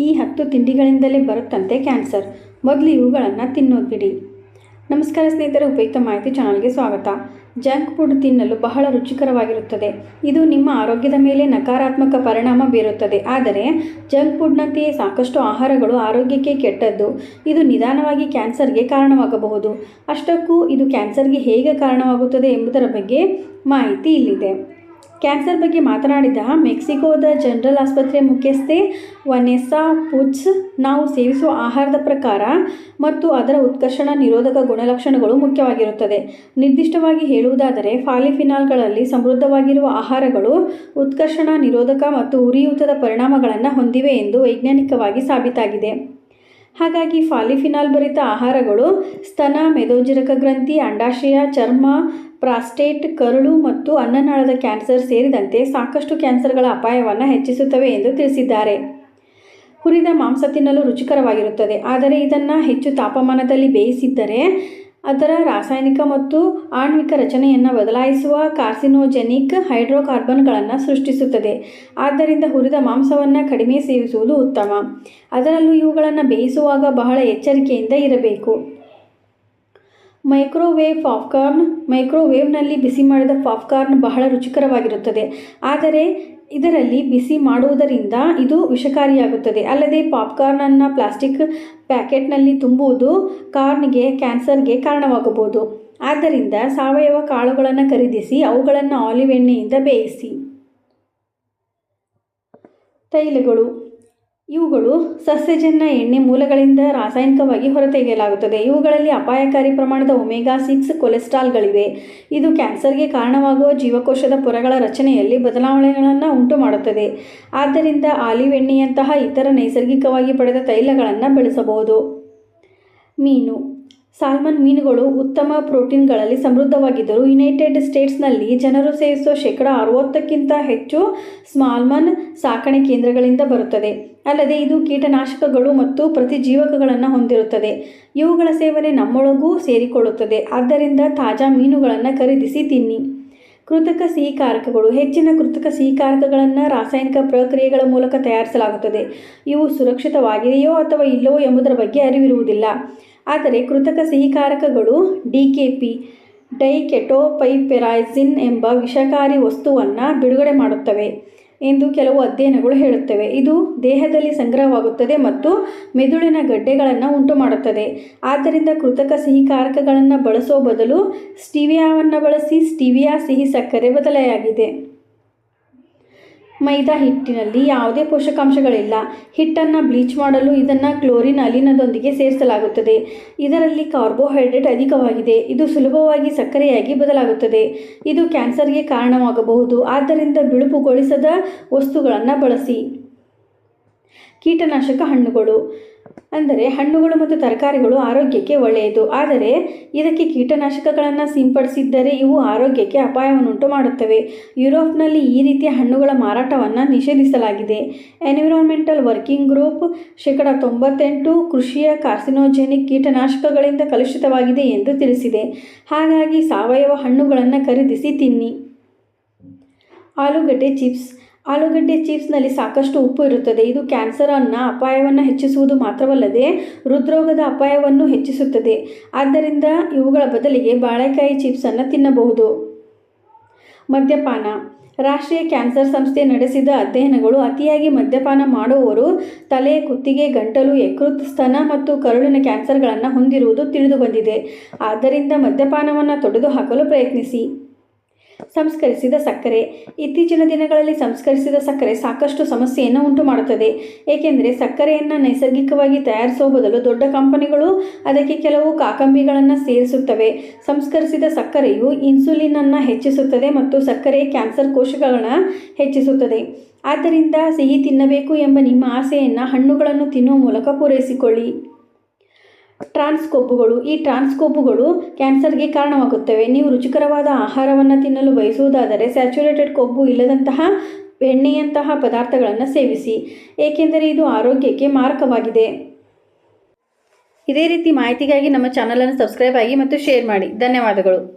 ಈ ಹತ್ತು ತಿಂಡಿಗಳಿಂದಲೇ ಬರುತ್ತಂತೆ ಕ್ಯಾನ್ಸರ್. ಮೊದಲು ಇವುಗಳನ್ನು ತಿನ್ನೋದು ಬಿಡಿ ನಮಸ್ಕಾರ ಸ್ನೇಹಿತರೆ, ಉಪಯುಕ್ತ ಮಾಹಿತಿ ಚಾನಲ್ಗೆ ಸ್ವಾಗತ. ಜಂಕ್ ಫುಡ್ ತಿನ್ನಲು ಬಹಳ ರುಚಿಕರವಾಗಿರುತ್ತದೆ. ಇದು ನಿಮ್ಮ ಆರೋಗ್ಯದ ಮೇಲೆ ನಕಾರಾತ್ಮಕ ಪರಿಣಾಮ ಬೀರುತ್ತದೆ. ಆದರೆ ಜಂಕ್ ಫುಡ್ನಂತೆಯೇ ಸಾಕಷ್ಟು ಆಹಾರಗಳು ಆರೋಗ್ಯಕ್ಕೆ ಕೆಟ್ಟದ್ದು. ಇದು ನಿಧಾನವಾಗಿ ಕ್ಯಾನ್ಸರ್ಗೆ ಕಾರಣವಾಗಬಹುದು. ಅಷ್ಟಕ್ಕೂ ಇದು ಕ್ಯಾನ್ಸರ್ಗೆ ಹೇಗೆ ಕಾರಣವಾಗುತ್ತದೆ ಎಂಬುದರ ಬಗ್ಗೆ ಮಾಹಿತಿ ಇಲ್ಲಿದೆ. ಕ್ಯಾನ್ಸರ್ ಬಗ್ಗೆ ಮಾತನಾಡಿದ ಮೆಕ್ಸಿಕೋದ ಜನರಲ್ ಆಸ್ಪತ್ರೆ ಮುಖ್ಯಸ್ಥೆ ವನೆಸಾ ಪುಚ್, ನಾವು ಸೇವಿಸುವ ಆಹಾರದ ಪ್ರಕಾರ ಮತ್ತು ಅದರ ಉತ್ಕರ್ಷಣ ನಿರೋಧಕ ಗುಣಲಕ್ಷಣಗಳು ಮುಖ್ಯವಾಗಿರುತ್ತದೆ. ನಿರ್ದಿಷ್ಟವಾಗಿ ಹೇಳುವುದಾದರೆ, ಫಾಲಿಫಿನಾಲ್ಗಳಲ್ಲಿ ಸಮೃದ್ಧವಾಗಿರುವ ಆಹಾರಗಳು ಉತ್ಕರ್ಷಣ ನಿರೋಧಕ ಮತ್ತು ಉರಿಯೂತದ ಪರಿಣಾಮಗಳನ್ನು ಹೊಂದಿವೆ ಎಂದು ವೈಜ್ಞಾನಿಕವಾಗಿ ಸಾಬೀತಾಗಿದೆ. ಹಾಗಾಗಿ ಫಾಲಿಫಿನಾಲ್ ಭರಿತ ಆಹಾರಗಳು ಸ್ತನ ಮೆದೋಜಿರಕ ಗ್ರಂಥಿ, ಅಂಡಾಶಯ, ಚರ್ಮ, ಪ್ರಾಸ್ಟೇಟ್, ಕರುಳು ಮತ್ತು ಅನ್ನನಾಳದ ಕ್ಯಾನ್ಸರ್ ಸೇರಿದಂತೆ ಸಾಕಷ್ಟು ಕ್ಯಾನ್ಸರ್ಗಳ ಅಪಾಯವನ್ನು ಹೆಚ್ಚಿಸುತ್ತವೆ ಎಂದು ತಿಳಿಸಿದ್ದಾರೆ. ಹುರಿದ ಮಾಂಸ ತಿನ್ನಲು ರುಚಿಕರವಾಗಿರುತ್ತದೆ. ಆದರೆ ಇದನ್ನು ಹೆಚ್ಚು ತಾಪಮಾನದಲ್ಲಿ ಬೇಯಿಸಿದ್ದರೆ ಅದರ ರಾಸಾಯನಿಕ ಮತ್ತು ಆಣ್ವಿಕ ರಚನೆಯನ್ನು ಬದಲಾಯಿಸುವ ಕಾರ್ಸಿನೋಜೆನಿಕ್ ಹೈಡ್ರೋಕಾರ್ಬನ್ಗಳನ್ನು ಸೃಷ್ಟಿಸುತ್ತದೆ. ಆದ್ದರಿಂದ ಹುರಿದ ಮಾಂಸವನ್ನು ಕಡಿಮೆ ಸೇವಿಸುವುದು ಉತ್ತಮ. ಅದರಲ್ಲೂ ಇವುಗಳನ್ನು ಬೇಯಿಸುವಾಗ ಬಹಳ ಎಚ್ಚರಿಕೆಯಿಂದ ಇರಬೇಕು. ಮೈಕ್ರೋವೇವ್ ಪಾಪ್ಕಾರ್ನ್ ಮೈಕ್ರೋವೇವ್ನಲ್ಲಿ ಬಿಸಿ ಮಾಡಿದ ಪಾಪ್ಕಾರ್ನ್ ಬಹಳ ರುಚಿಕರವಾಗಿರುತ್ತದೆ. ಆದರೆ ಇದರಲ್ಲಿ ಬಿಸಿ ಮಾಡುವುದರಿಂದ ಇದು ವಿಷಕಾರಿಯಾಗುತ್ತದೆ. ಅಲ್ಲದೆ ಪಾಪ್ಕಾರ್ನನ್ನು ಪ್ಲಾಸ್ಟಿಕ್ ಪ್ಯಾಕೆಟ್ನಲ್ಲಿ ತುಂಬುವುದು ಕಾರ್ನ್ಗೆ, ಕ್ಯಾನ್ಸರ್ಗೆ ಕಾರಣವಾಗಬಹುದು. ಆದ್ದರಿಂದ ಸಾವಯವ ಕಾಳುಗಳನ್ನು ಖರೀದಿಸಿ, ಅವುಗಳನ್ನು ಆಲಿವ್ ಎಣ್ಣೆಯಿಂದ ಬೇಯಿಸಿ. ತೈಲಗಳು. ಇವುಗಳು ಸಸ್ಯಜನ್ಯ ಎಣ್ಣೆ ಮೂಲಗಳಿಂದ ರಾಸಾಯನಿಕವಾಗಿ ಹೊರತೆಗೆಯಲಾಗುತ್ತದೆ. ಇವುಗಳಲ್ಲಿ ಅಪಾಯಕಾರಿ ಪ್ರಮಾಣದ ಒಮೆಗಾ ಸಿಕ್ಸ್ ಕೊಲೆಸ್ಟ್ರಾಲ್ಗಳಿವೆ. ಇದು ಕ್ಯಾನ್ಸರ್ಗೆ ಕಾರಣವಾಗುವ ಜೀವಕೋಶದ ಪೊರೆಗಳ ರಚನೆಯಲ್ಲಿ ಬದಲಾವಣೆಗಳನ್ನು ಉಂಟು ಮಾಡುತ್ತದೆ ಆದ್ದರಿಂದ ಆಲಿವ್ ಎಣ್ಣೆಯಂತಹ ಇತರ ನೈಸರ್ಗಿಕವಾಗಿ ಪಡೆದ ತೈಲಗಳನ್ನು ಬಳಸಬಹುದು. ಮೀನು ಸಾಲ್ಮನ್ ಮೀನುಗಳು ಉತ್ತಮ ಪ್ರೋಟೀನ್ಗಳಲ್ಲಿ ಸಮೃದ್ಧವಾಗಿದ್ದರೂ ಯುನೈಟೆಡ್ ಸ್ಟೇಟ್ಸ್ನಲ್ಲಿ ಜನರು ಸೇವಿಸುವ ಶೇಕಡ ಅರವತ್ತಕ್ಕಿಂತ ಹೆಚ್ಚು ಸ್ಮಾಲ್ಮನ್ ಸಾಕಣೆ ಕೇಂದ್ರಗಳಿಂದ ಬರುತ್ತದೆ. ಅಲ್ಲದೆ ಇದು ಕೀಟನಾಶಕಗಳು ಮತ್ತು ಪ್ರತಿಜೀವಕಗಳನ್ನು ಹೊಂದಿರುತ್ತದೆ. ಇವುಗಳ ಸೇವನೆ ನಮ್ಮೊಳಗೂ ಸೇರಿಕೊಳ್ಳುತ್ತದೆ. ಆದ್ದರಿಂದ ತಾಜಾ ಮೀನುಗಳನ್ನು ಖರೀದಿಸಿ ತಿನ್ನಿ. ಕೃತಕ ಸಿಹಿಕಾರಕಗಳು, ಹೆಚ್ಚಿನ ಕೃತಕ ಸಿಹಿಕಾರಕಗಳನ್ನು ರಾಸಾಯನಿಕ ಪ್ರಕ್ರಿಯೆಗಳ ಮೂಲಕ ತಯಾರಿಸಲಾಗುತ್ತದೆ. ಇವು ಸುರಕ್ಷಿತವಾಗಿದೆಯೋ ಅಥವಾ ಇಲ್ಲವೋ ಎಂಬುದರ ಬಗ್ಗೆ ಅರಿವಿರುವುದಿಲ್ಲ. ಆದರೆ ಕೃತಕ ಸಿಹಿಕಾರಕಗಳು ಡಿ ಕೆ ಪಿ ಡೈಕೆಟೋಪೈಪೆರಾಯ್ಸಿನ್ ಎಂಬ ವಿಷಕಾರಿ ವಸ್ತುವನ್ನು ಬಿಡುಗಡೆ ಮಾಡುತ್ತವೆ ಎಂದು ಕೆಲವು ಅಧ್ಯಯನಗಳು ಹೇಳುತ್ತವೆ. ಇದು ದೇಹದಲ್ಲಿ ಸಂಗ್ರಹವಾಗುತ್ತದೆ ಮತ್ತು ಮೆದುಳಿನ ಗಡ್ಡೆಗಳನ್ನು ಉಂಟು ಮಾಡುತ್ತದೆ ಆದ್ದರಿಂದ ಕೃತಕ ಸಿಹಿಕಾರಕಗಳನ್ನು ಬಳಸೋ ಬದಲು ಸ್ಟಿವಿಯಾವನ್ನು ಬಳಸಿ ಸ್ಟಿವಿಯಾ ಸಿಹಿ ಸಕ್ಕರೆ ಬದಲಾಗಿದೆ ಮೈದಾ ಹಿಟ್ಟಿನಲ್ಲಿ ಯಾವುದೇ ಪೋಷಕಾಂಶಗಳಿಲ್ಲ. ಹಿಟ್ಟನ್ನು ಬ್ಲೀಚ್ ಮಾಡಲು ಇದನ್ನು ಕ್ಲೋರಿನ್ ಅಲಿನದೊಂದಿಗೆ ಸೇರಿಸಲಾಗುತ್ತದೆ. ಇದರಲ್ಲಿ ಕಾರ್ಬೋಹೈಡ್ರೇಟ್ ಅಧಿಕವಾಗಿದೆ. ಇದು ಸುಲಭವಾಗಿ ಸಕ್ಕರೆಯಾಗಿ ಬದಲಾಗುತ್ತದೆ. ಇದು ಕ್ಯಾನ್ಸರ್ಗೆ ಕಾರಣವಾಗಬಹುದು. ಆದ್ದರಿಂದ ಬಿಳುಪುಗೊಳಿಸದ ವಸ್ತುಗಳನ್ನು ಬಳಸಿ. ಕೀಟನಾಶಕ ಹಣ್ಣುಗಳು. ಅಂದರೆ ಹಣ್ಣುಗಳು ಮತ್ತು ತರಕಾರಿಗಳು ಆರೋಗ್ಯಕ್ಕೆ ಒಳ್ಳೆಯದು. ಆದರೆ ಇದಕ್ಕೆ ಕೀಟನಾಶಕಗಳನ್ನು ಸಿಂಪಡಿಸಿದ್ದರೆ ಇವು ಆರೋಗ್ಯಕ್ಕೆ ಅಪಾಯವನ್ನುಂಟು ಮಾಡುತ್ತವೆ. ಯುರೋಪ್ನಲ್ಲಿ ಈ ರೀತಿಯ ಹಣ್ಣುಗಳ ಮಾರಾಟವನ್ನು ನಿಷೇಧಿಸಲಾಗಿದೆ. ಎನ್ವಿರಾನ್ಮೆಂಟಲ್ ವರ್ಕಿಂಗ್ ಗ್ರೂಪ್ ಶೇಕಡ ತೊಂಬತ್ತೆಂಟು ಕೃಷಿಯ ಕಾರ್ಸಿನೋಜೆನಿಕ್ ಕೀಟನಾಶಕಗಳಿಂದ ಕಲುಷಿತವಾಗಿದೆ ಎಂದು ತಿಳಿಸಿದೆ. ಹಾಗಾಗಿ ಸಾವಯವ ಹಣ್ಣುಗಳನ್ನು ಖರೀದಿಸಿ ತಿನ್ನಿ. ಆಲೂಗಡ್ಡೆ ಚಿಪ್ಸ್ ಆಲೂಗಡ್ಡೆ ಚಿಪ್ಸ್ನಲ್ಲಿ ಸಾಕಷ್ಟು ಉಪ್ಪು ಇರುತ್ತದೆ. ಇದು ಕ್ಯಾನ್ಸರನ್ನು ಅಪಾಯವನ್ನು ಹೆಚ್ಚಿಸುವುದು ಮಾತ್ರವಲ್ಲದೆ ಹೃದ್ರೋಗದ ಅಪಾಯವನ್ನು ಹೆಚ್ಚಿಸುತ್ತದೆ. ಆದ್ದರಿಂದ ಇವುಗಳ ಬದಲಿಗೆ ಬಾಳೆಕಾಯಿ ಚಿಪ್ಸನ್ನು ತಿನ್ನಬಹುದು. ಮದ್ಯಪಾನ. ರಾಷ್ಟ್ರೀಯ ಕ್ಯಾನ್ಸರ್ ಸಂಸ್ಥೆ ನಡೆಸಿದ ಅಧ್ಯಯನಗಳು ಅತಿಯಾಗಿ ಮದ್ಯಪಾನ ಮಾಡುವವರು ತಲೆ, ಕುತ್ತಿಗೆ, ಗಂಟಲು, ಯಕೃತ್, ಸ್ತನ ಮತ್ತು ಕರುಳಿನ ಕ್ಯಾನ್ಸರ್ಗಳನ್ನು ಹೊಂದಿರುವುದು ತಿಳಿದುಬಂದಿದೆ. ಆದ್ದರಿಂದ ಮದ್ಯಪಾನವನ್ನು ತೊಡೆದುಹಾಕಲು ಪ್ರಯತ್ನಿಸಿ. ಸಂಸ್ಕರಿಸಿದ ಸಕ್ಕರೆ. ಇತ್ತೀಚಿನ ದಿನಗಳಲ್ಲಿ ಸಂಸ್ಕರಿಸಿದ ಸಕ್ಕರೆ ಸಾಕಷ್ಟು ಸಮಸ್ಯೆಯನ್ನು ಉಂಟು ಮಾಡುತ್ತದೆ ಏಕೆಂದರೆ ಸಕ್ಕರೆಯನ್ನು ನೈಸರ್ಗಿಕವಾಗಿ ತಯಾರಿಸುವ ಬದಲು ದೊಡ್ಡ ಕಂಪನಿಗಳು ಅದಕ್ಕೆ ಕೆಲವು ಕಾಕಂಬಿಗಳನ್ನು ಸೇರಿಸುತ್ತವೆ. ಸಂಸ್ಕರಿಸಿದ ಸಕ್ಕರೆಯು ಇನ್ಸುಲಿನನ್ನು ಹೆಚ್ಚಿಸುತ್ತದೆ ಮತ್ತು ಸಕ್ಕರೆ ಕ್ಯಾನ್ಸರ್ ಕೋಶಗಳನ್ನು ಹೆಚ್ಚಿಸುತ್ತದೆ. ಆದ್ದರಿಂದ ಸಿಹಿ ತಿನ್ನಬೇಕು ಎಂಬ ನಿಮ್ಮ ಆಸೆಯನ್ನು ಹಣ್ಣುಗಳನ್ನು ತಿನ್ನುವ ಮೂಲಕ ಪೂರೈಸಿಕೊಳ್ಳಿ. ಟ್ರಾನ್ಸ್ ಕೊಬ್ಬುಗಳು ಈ ಟ್ರಾನ್ಸ್ಕೋಪುಗಳು ಕೊಬ್ಬುಗಳು ಕ್ಯಾನ್ಸರ್ಗೆ ಕಾರಣವಾಗುತ್ತವೆ. ನೀವು ರುಚಿಕರವಾದ ಆಹಾರವನ್ನು ತಿನ್ನಲು ಬಯಸುವುದಾದರೆ ಸ್ಯಾಚುರೇಟೆಡ್ ಕೊಬ್ಬು ಇಲ್ಲದಂತಹ ಎಣ್ಣೆಯಂತಹ ಪದಾರ್ಥಗಳನ್ನು ಸೇವಿಸಿ. ಏಕೆಂದರೆ ಇದು ಆರೋಗ್ಯಕ್ಕೆ ಮಾರಕವಾಗಿದೆ. ಇದೇ ರೀತಿ ಮಾಹಿತಿಗಾಗಿ ನಮ್ಮ ಚಾನಲನ್ನು ಸಬ್ಸ್ಕ್ರೈಬ್ ಆಗಿ ಮತ್ತು ಶೇರ್ ಮಾಡಿ. ಧನ್ಯವಾದಗಳು.